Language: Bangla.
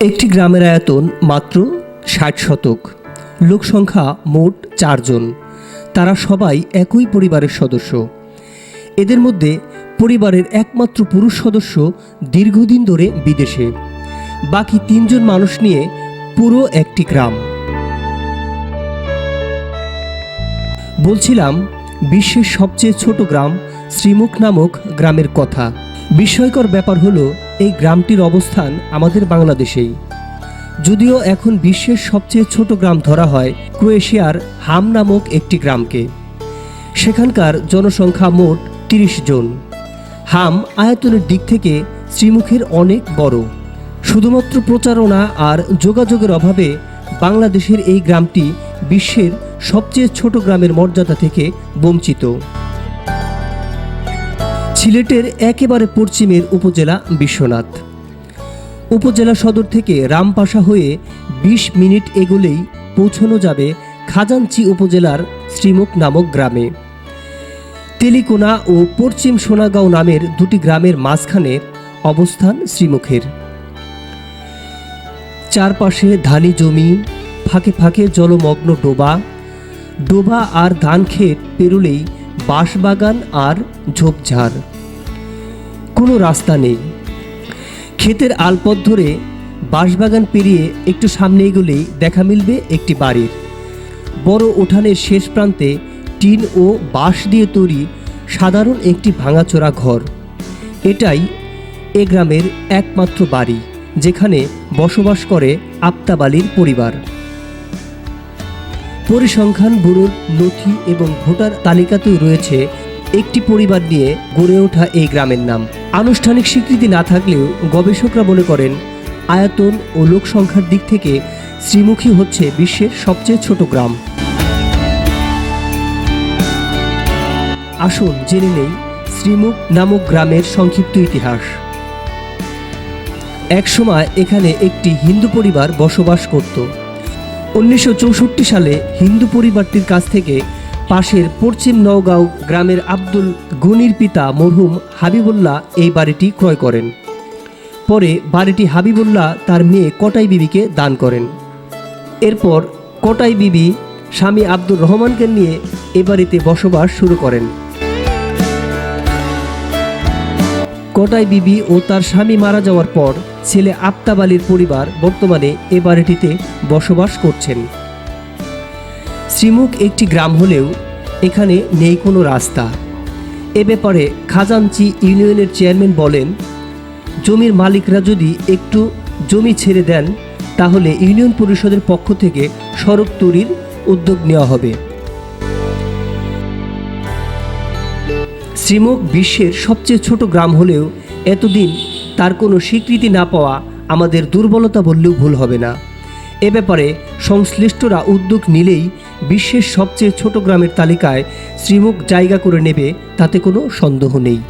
একটি গ্রামের আয়তন মাত্র ষাট শতক। লোকসংখ্যা মোট চারজন তারা সবাই একই পরিবারের সদস্য। এদের মধ্যে পরিবারের একমাত্র পুরুষ সদস্য দীর্ঘদিন ধরে বিদেশে। বাকি তিনজন মানুষ নিয়ে পুরো একটি গ্রাম। বলছিলাম, বিশ্বের সবচেয়ে ছোট গ্রাম শ্রীমুখ নামক গ্রামের কথা। বিস্ময়কর ব্যাপার হলো, এই গ্রামটির অবস্থান আমাদের বাংলাদেশেই। যদিও এখন বিশ্বের সবচেয়ে ছোট গ্রাম ধরা হয় ক্রোয়েশিয়ার হাম নামক একটি গ্রামকে। সেখানকার জনসংখ্যা মোট তিরিশ জন। হাম আয়তনের দিক থেকে শ্রীমুখের অনেক বড়। শুধুমাত্র প্রচারণা আর যোগাযোগের অভাবে বাংলাদেশের এই গ্রামটি বিশ্বের সবচেয়ে ছোট গ্রামের মর্যাদা থেকে বঞ্চিত। সিলেটের একেবারে পশ্চিমের উপজেলা বিশ্বনাথ। উপজেলা সদর থেকে রামপাশা হয়ে ২০ মিনিট এগোলেই পৌঁছানো যাবে খাজাঞ্চি উপজেলার শ্রীমুখ নামক গ্রামে। তেলিকোনা ও পশ্চিম সোনাগাঁও নামের দুটি গ্রামের মাঝখানে অবস্থান শ্রীমুখের। চারপাশে ধানি জমি, ফাঁকে ফাঁকে জলমগ্ন ডোবা। ডোবা আর ধান ক্ষেত পেরুলেই বাঁশবাগান আর ঝোপঝাড়। কোনো রাস্তা নেই। ক্ষেতের আলপথ ধরে বাঁশবাগান পেরিয়ে একটু সামনে এগোলেই দেখা মিলবে একটি বাড়ির। বড় উঠানের শেষ প্রান্তে টিন ও বাঁশ দিয়ে তৈরি সাধারণ একটি ভাঙাচোরা ঘর। এটাই এ গ্রামের একমাত্র বাড়ি, যেখানে বসবাস করে আপ্তাবালির পরিবার। পরিসংখ্যান ব্যুরোর নথি এবং ভোটার তালিকাতেও রয়েছে একটি পরিবার নিয়ে গড়ে ওঠা এই গ্রামের নাম। আনুষ্ঠানিক স্বীকৃতি না থাকলেও গবেষকরা মনে করেন, আয়তন ও লোক সংখ্যার দিক থেকে শ্রীমুখী হচ্ছে বিশ্বের সবচেয়ে ছোট গ্রাম। আসুন জেনে নেই শ্রীমুখ নামক গ্রামের সংক্ষিপ্ত ইতিহাস। একসময় এখানে একটি হিন্দু পরিবার বসবাস করত। উনিশশো চৌষট্টি সালে হিন্দু পরিবারটির কাছ থেকে পাশের পশ্চিম নওগাঁও গ্রামের আব্দুল গনির পিতা মরহুম হাবিবুল্লাহ এই বাড়িটি ক্রয় করেন। পরে বাড়িটি হাবিবুল্লাহ তার মেয়ে কটাই বিবিকে দান করেন। এরপর কটাই বিবি স্বামী আব্দুর রহমানকে নিয়ে এ বাড়িতে বসবাস শুরু করেন। কটাই বিবি ও তার স্বামী মারা যাওয়ার পর ছেলে আফতাব আলীর পরিবার বর্তমানে এ বাড়িটিতে বসবাস করছেন। শ্রীমুখ একটি গ্রাম হলেও এখানে নেই কোনো রাস্তা। এ ব্যাপারে খাজাঞ্চি ইউনিয়নের চেয়ারম্যান বলেন, জমির মালিকরা যদি একটু জমি ছেড়ে দেন, তাহলে ইউনিয়ন পরিষদের পক্ষ থেকে সড়ক তৈরির উদ্যোগ নেওয়া হবে। শ্রীমুখ বিশ্বের সবচেয়ে ছোট গ্রাম হলেও এতদিন তার কোনো স্বীকৃতি না পাওয়া আমাদের দুর্বলতা বললেও ভুল হবে না। এ ব্যাপারে সংশ্লিষ্টরা উদ্যোগ নিলেই বিশ্বের সবচেয়ে ছোট গ্রামের তালিকায় শ্রীমুখ জায়গা করে নেবে, তাতে কোনো সন্দেহ নেই।